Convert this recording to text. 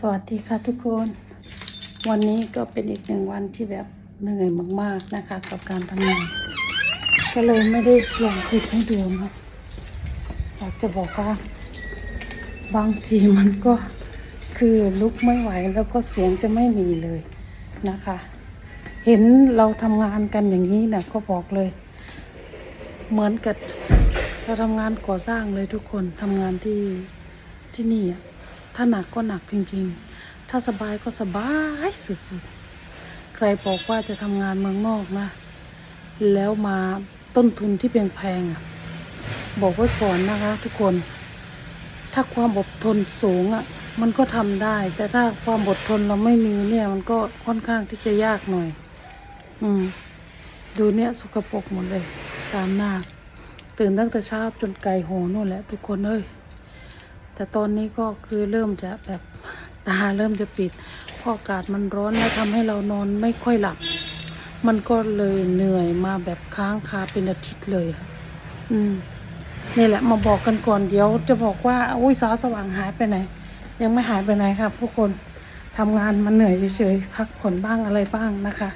สวัสดีค่ะทุกคน วันนี้ก็เป็นอีกหนึ่งวันที่แบบเหนื่อยมากๆนะคะ กับการทำงาน ก็เลยไม่ได้ลงคลิปให้ดูนะอยากจะบอกว่า บางทีมันก็คือลุกไม่ไหวแล้วก็เสียงจะไม่มีเลยนะคะ เห็นเราทำงานกันอย่างนี้นะก็บอกเลย เหมือนกับเราทำงานก่อสร้างเลยทุกคนทำงานที่ที่นี่อะ ถ้าหนักก็หนักจริง ๆ ถ้าสบายก็สบายสุดๆ ใครบอกว่าจะทำงานเมืองนอกนะ แล้วมาต้นทุนที่แพงๆอะ บอกไว้ก่อนนะคะ ทุกคน ถ้าความอดทนสูงอะ มันก็ทำได้ แต่ถ้าความอดทนเราไม่มีเนี่ย มันก็ค่อนข้างที่จะยากหน่อย อืม ดูเนี่ยสกปรกหมดเลย ตามหน้าตื่นตั้งแต่เช้าจนไก่โหนู่นแหละ ทุกคนเอ้ย แต่ตอนนี้ก็คือเริ่มจะแบบตาเริ่มจะปิดเพราะอากาศมันร้อนแล้วทำให้เรานอนไม่ค่อยหลับ มันก็เลยเหนื่อยมาแบบค้างคาเป็นอาทิตย์เลยอะอืมนี่แหละมาบอกกันก่อนเดี๋ยว จะบอกว่าอุ้ยสาวสว่างหายไปไหน ยังไม่หายไปไหนครับทุกคนทำงานมันเหนื่อยเฉยๆพักผ่อนบ้างอะไรบ้างนะคะ